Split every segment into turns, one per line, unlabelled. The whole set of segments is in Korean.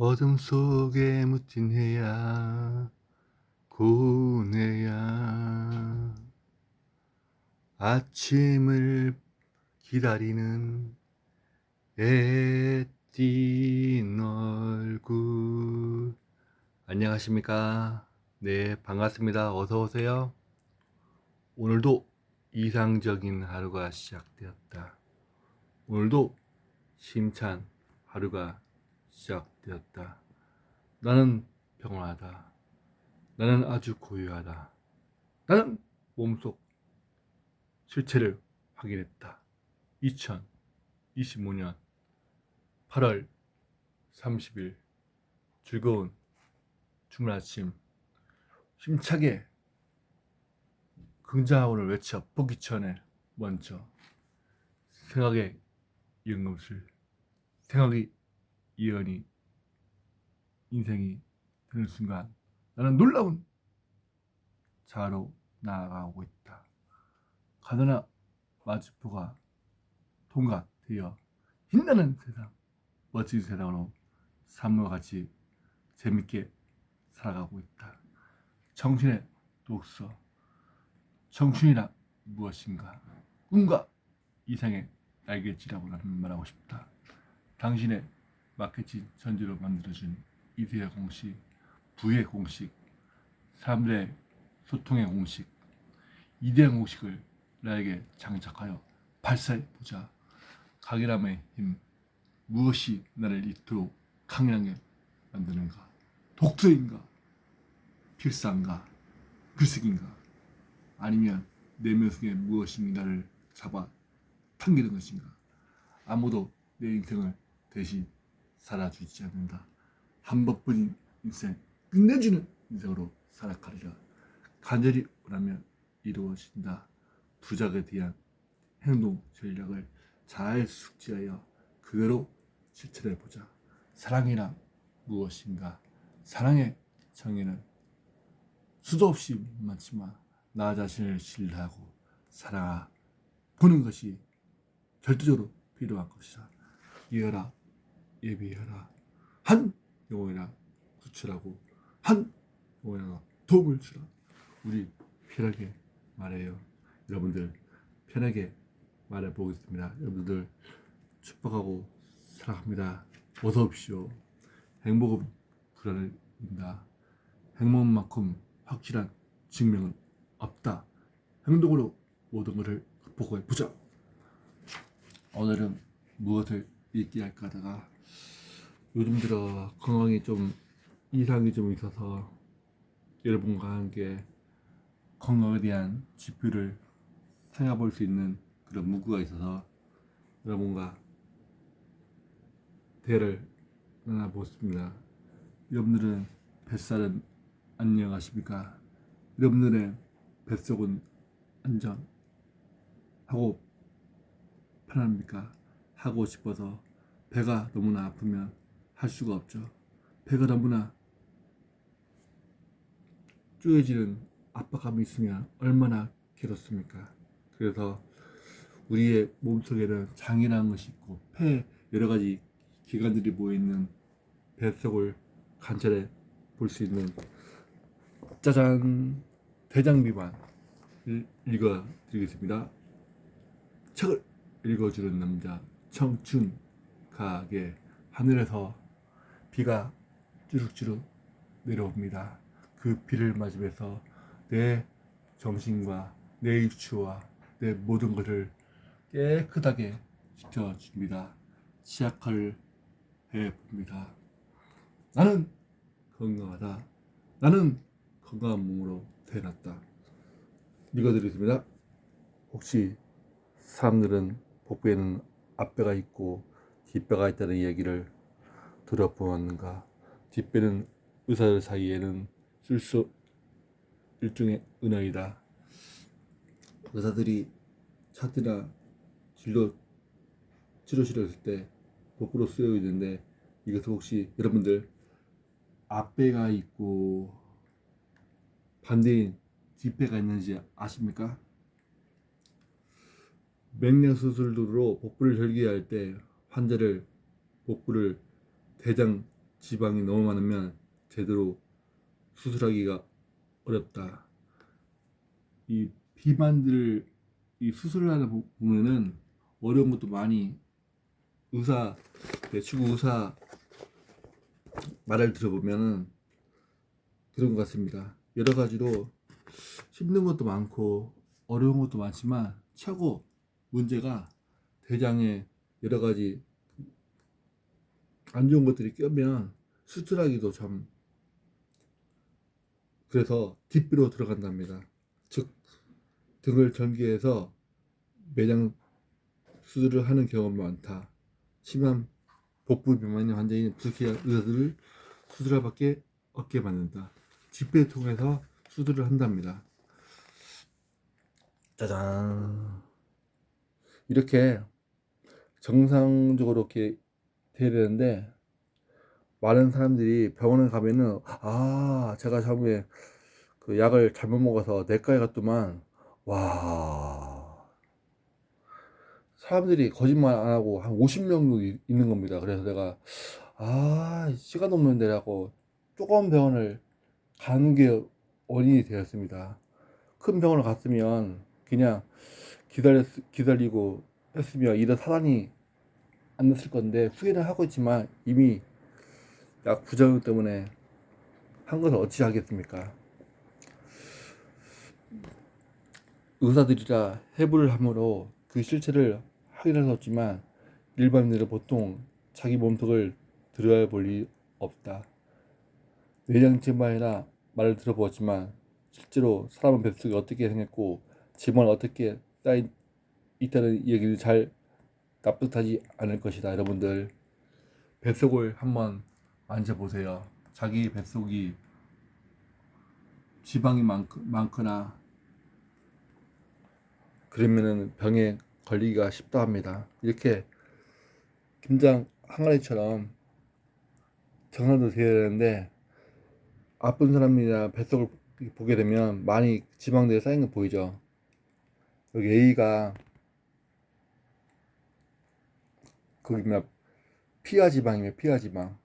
어둠 속에 묻힌 해야 고운 해야. 아침을 기다리는 애띤 얼굴. 안녕하십니까? 네 반갑습니다. 어서 오세요. 오늘도 이상적인 하루가 시작되었다. 오늘도 심찬 하루가 시작되었다. 나는 평온하다. 나는 아주 고요하다. 나는 몸속 실체를 확인했다. 2025년 8월 30일 즐거운 주말 아침 힘차게 긍자원을 외쳐 보기 전에 먼저 생각의 연금술 생각이 이연이 인생이 되는 순간 나는 놀라운 자아로 나아가고 있다. 가느나 마주포가 통과되어 힘나는 세상, 멋진 세상으로 삶과 같이 재밌게 살아가고 있다. 정신의 독서, 청춘이란 무엇인가? 꿈과 이상의 날개짓이라고 나는 말하고 싶다. 당신의 마케팅 전제로 만들어준 이세의 공식, 부의 공식, 사람들의 소통의 공식, 이대의 공식을 나에게 장착하여 발사해 보자. 강인함의 힘, 무엇이 나를 이토록 강인하게 만드는가? 독서인가? 필사인가? 글쓰기인가? 아니면 내면 속에 무엇이 나를 잡아 당기는 것인가? 아무도 내 인생을 대신 살아주지 않는다. 한 번뿐인 인생, 끝내주는 인생으로 살아가리라. 간절히 원하면 이루어진다. 부작에 대한 행동 전략을 잘 숙지하여 그대로 실천해 보자. 사랑이란 무엇인가? 사랑의 정의는 수도 없이 많지만 나 자신을 신뢰하고 살아보는 것이 절대적으로 필요한 것이다. 이어라 예비하라. 한 영혼이나 구출하고 한 영혼이나 도움을 주라. 우리 편하게 말해요. 여러분들 편하게 말해 보겠습니다. 여러분들 축복하고 사랑합니다. 어서 오십시오. 행복은 불안입니다. 행복만큼 확실한 증명은 없다. 행동으로 모든 것을 극복해 보자. 오늘은 무엇을 얘기할까 하다가 요즘 들어 건강이 좀 이상이 좀 있어서 여러분과 함께 건강에 대한 지표를 생각해볼 수 있는 그런 문구가 있어서 여러분과 대화를 나눠보겠습니다. 여러분들은 뱃살은 안녕하십니까? 여러분들의 뱃속은 안전하고 편합니까? 하고 싶어서 배가 너무나 아프면 할 수가 없죠. 배가 너무나 쪼여지는 압박감이 있으면 얼마나 괴롭습니까? 그래서 우리의 몸속에는 장이라는 것이 있고 폐 여러 가지 기관들이 모여 있는 뱃속을 관찰해 볼 수 있는 짜잔 대장 비만 읽어 드리겠습니다. 책을 읽어주는 남자 청춘 가게 하늘에서 비가 주룩주룩 내려옵니다. 그 비를 맞으면서 내 정신과 내 육추와 내 모든 것을 깨끗하게 지켜줍니다. 시작을 해봅니다. 나는 건강하다. 나는 건강한 몸으로 태어났다. 읽어드리겠습니다. 혹시 사람들은 복부에는 앞배가 있고 뒷배가 있다는 이야기를 들어보았는가? 뒷배는 의사들 사이에는 쓸 수 일종의 은하이다. 의사들이 차트나 진료 치료실에 있을 때 복부로 쓰여 있는데 이것은 혹시 여러분들 앞배가 있고 반대인 뒷배가 있는지 아십니까? 맹장 수술로 복부를 절개할 때 환자를 복부를 대장 지방이 너무 많으면 제대로 수술하기가 어렵다. 이 비만들 이 수술을 하다 보- 보면은 어려운 것도 많이 의사 내추구 의사 말을 들어보면은 그런 것 같습니다. 여러 가지로 힘든 것도 많고 어려운 것도 많지만 최고 문제가 대장에 여러 가지 안 좋은 것들이 껴면 수술하기도 참 그래서 뒷비로 들어간답니다. 즉 등을 전개해서 매장 수술을 하는 경우가 많다. 심한 복부 비만의 환자인 부스키아 의사들을 수술할 밖에 없게 만든다. 집회를 통해서 수술을 한답니다. 짜잔. 이렇게 정상적으로 이렇게 돼야 되는데 많은 사람들이 병원에 가면은 아 제가 처음에 그 약을 잘못 먹어서 내과에 갔더만 와 사람들이 거짓말 안 하고 한 50명도 있는 겁니다. 그래서 내가 아 시간 없는 데라고 조그만 병원을 가는 게 원인이 되었습니다. 큰 병원을 갔으면 그냥 기다렸, 기다리고 했으면 이런 사단이 안 났을 건데 후회는 하고 있지만 이미 약 부작용 때문에 한 것을 어찌 하겠습니까? 의사들이라 해부를 함으로 그 실체를 확인할 수 없지만 일반인들은 보통 자기 몸속을 들여다볼 리 없다. 내장 지방이나 말을 들어보았지만 실제로 사람은 뱃속이 어떻게 생겼고 지방은 어떻게 쌓여 있다는 얘기를 잘 납득하지 않을 것이다. 여러분들 뱃속을 한번 만져보세요. 자기 뱃속이 지방이 많, 많거나 그러면은 병에 걸리기가 쉽다 합니다. 이렇게 김장 항아리처럼 정상도 돼야 되는데 아픈 사람이나 뱃속을 보게 되면 많이 지방들이 쌓인 거 보이죠? 여기 A가 거기 뭐야 피하 지방이에요 피하 지방.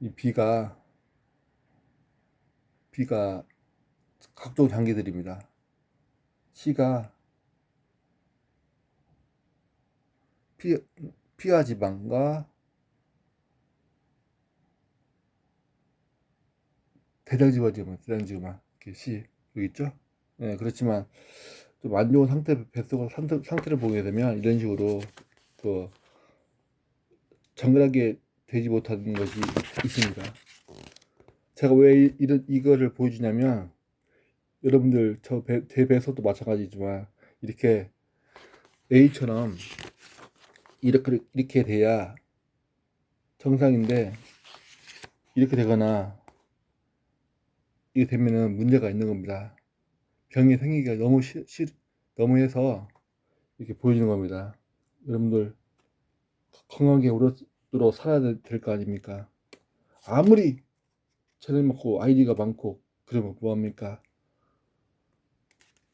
이 B가 B가 각종 장기들입니다. C가 피, 피하 지방과 대장지방지만 대장지방. C 여기 있죠? 네, 그렇지만 좀 안 좋은 상태 뱃속 상태, 상태를 보게 되면 이런 식으로 그 정갈하게 되지 못하는 것이 있습니다. 제가 왜 이- 이런 이거를 보여주냐면 여러분들 저제 배에서도 마찬가지지만 이렇게 A처럼 이렇게 이렇게 돼야 정상인데 이렇게 되거나 이게 되면은 문제가 있는 겁니다. 병이 생기기가 너무 시, 시, 너무 해서 이렇게 보여주는 겁니다. 여러분들 건강하게 오랫도록 살아야 될 거 아닙니까? 아무리 재능 많고 아이디가 많고 그러면 뭐합니까?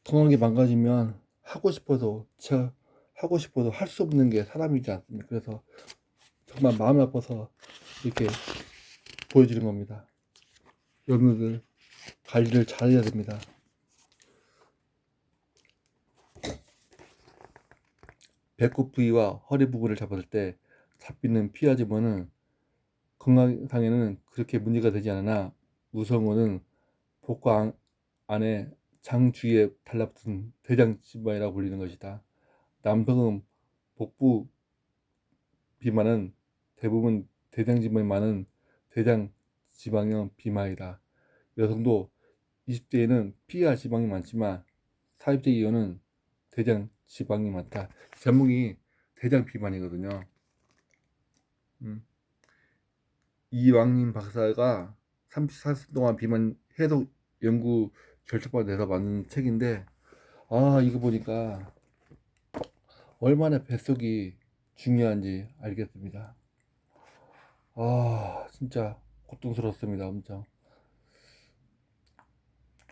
건강하게 망가지면 하고 싶어도 제가 하고 싶어도 할 수 없는 게 사람이지 않습니까? 그래서 정말 마음이 아파서 이렇게 보여주는 겁니다. 여러분들 관리를 잘해야 됩니다. 배꼽 부위와 허리 부분을 잡았을 때 잡히는 피하지만은 건강상에는 그렇게 문제가 되지 않으나 복부 안, 안에 장 주위에 달라붙은 대장 지방이라고 불리는 것이다. 남성은 복부 비만은 대부분 대장 지방이 많은 대장 지방형 비만이다. 여성도 20대에는 피하 지방이 많지만 40대 이후는 대장 지방이 많다. 제목이 대장 비만이거든요. 음. 이왕님 박사가 34년 동안 비만 해독 연구 결정받아 내서 만든 책인데 아 이거 보니까 얼마나 뱃속이 중요한지 알겠습니다. 아 진짜 고통스럽습니다 엄청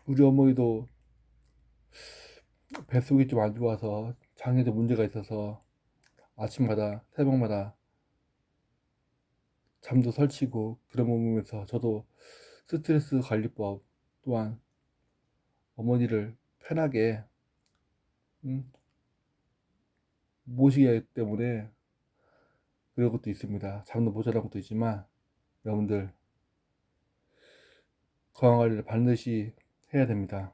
우리 어머니도 뱃속이 좀 안 좋아서 장에도 문제가 있어서 아침마다 새벽마다 잠도 설치고 그런 부분에서 저도 스트레스 관리법 또한 어머니를 편하게 음, 모시기 하기 때문에 그런 것도 있습니다. 잠도 모자란 것도 있지만 여러분들 건강 관리를 반드시 해야 됩니다.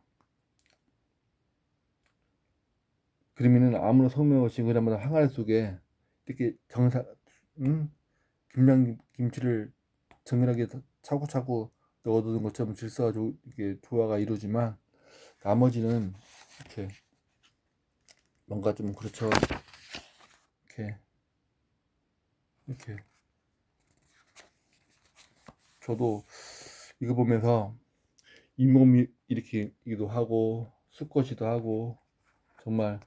그러면은 아무런 성명 없이 그나마다 항아리 속에 이렇게 정사 음? 김장 김치를 정밀하게 차고차고 넣어두는 것처럼 질서가 조, 이게 조화가 이루어지만 나머지는 이렇게 뭔가 좀 그렇죠 이렇게 이렇게 저도 이거 보면서 잇몸이 이렇게 이기도 하고 수컷이도 하고 정말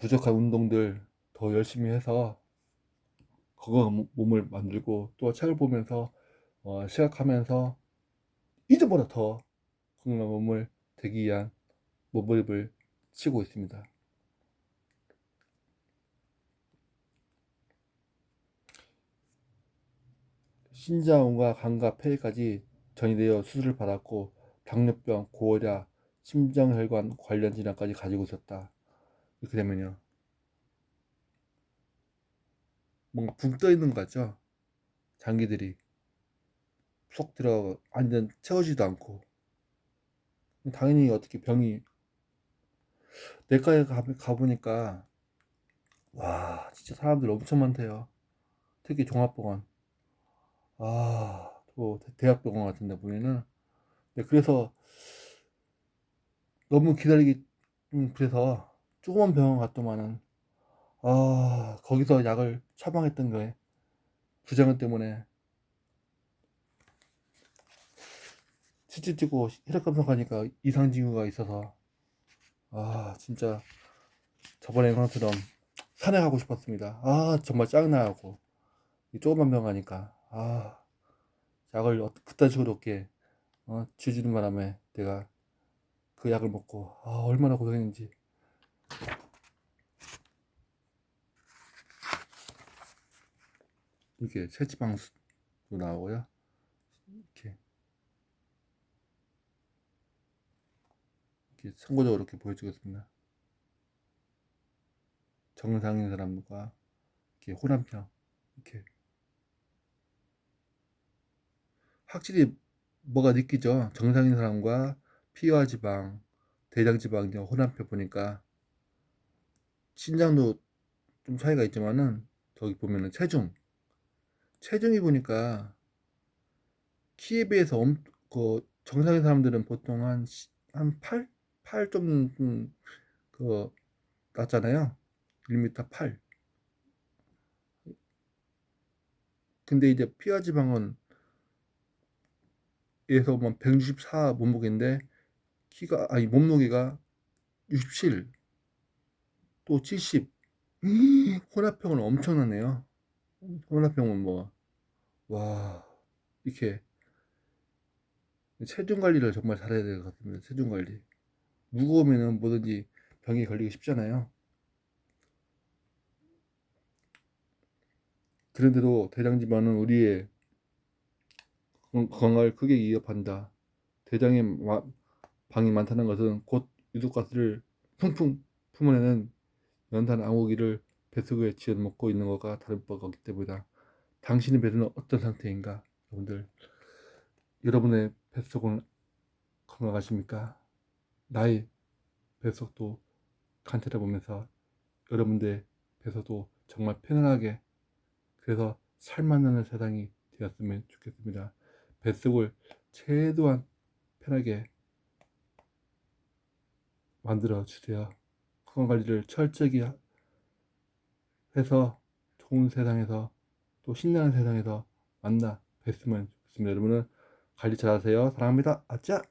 부족한 운동들 더 열심히 해서 건강한 몸을 만들고 또 책을 보면서 어, 시각하면서 이전보다 더 건강한 몸을 되기 위한 몸부림을 치고 있습니다. 신장원과 간과 폐까지 전이되어 수술을 받았고 당뇨병, 고혈압, 심장혈관 관련 질환까지 가지고 있었다. 이렇게 되면요. 뭔가 붕 떠 있는 것 같죠? 장기들이 쏙 들어 완전 채워지도 않고 당연히 어떻게 병이 내과에 가, 가보니까 와 진짜 사람들 엄청 많대요 특히 종합병원 아또 대학병원 같은 데 보면은 네, 그래서 너무 기다리기 좀 그래서 조그만 병원 갔더만은 아 거기서 약을 처방했던 거에 부작용 때문에 치치 찍고 혈액검사 가니까 이상 징후가 있어서 아 진짜 저번에 영상처럼 산에 가고 싶었습니다. 아 정말 짱나하고 조그만 병 가니까 아 약을 어- 그딴 식으로 이렇게 어, 지주는 바람에 내가 그 약을 먹고 아 얼마나 고생했는지 이렇게 체지방도 나오고요. 이렇게. 이렇게 참고적으로 이렇게 보여주겠습니다. 정상인 사람과 이렇게 호남형 이렇게. 확실히 뭐가 느끼죠? 정상인 사람과 피와 지방 대장 지방 호남표 보니까 신장도 좀 차이가 있지만은 저기 보면은 체중 체중이 보니까 키에 비해서 엄, 그 정상인 사람들은 보통 한, 시- 한 8? 8 좀, 좀, 그, 낮잖아요. 1m 8. 근데 이제 피와 지방은 에서 뭐164 몸무게인데 키가 아니 몸무게가 67, 또 70. 혼합형은 엄청나네요. 혼합형은 뭐, 와, 이렇게 체중 관리를 정말 잘해야 될 것 같습니다. 체중 관리. 무거우면은 뭐든지 병이 걸리기 쉽잖아요. 그런데도 대장지방은 우리의 건- 건강을 크게 위협한다. 대장에 마- 방이 많다는 것은 곧 유독가스를 풍풍 품어내는 연탄 앙호기를 뱃속에 지어 먹고 있는 것과 다를 바가 없기 때문이다. 당신의 뱃은 어떤 상태인가? 여러분들, 여러분의 뱃속은 건강하십니까? 나의 뱃속도 간절해 보면서 여러분들 뱃속도 정말 편안하게 그래서 살만나는 세상이 되었으면 좋겠습니다. 뱃속을 최대한 편하게 만들어 주세요. 건강 관리를 철저히 하- 해서 좋은 세상에서 또 신나는 세상에서 만나 뵀으면 좋겠습니다. 여러분은 관리 잘하세요. 사랑합니다. 아짜!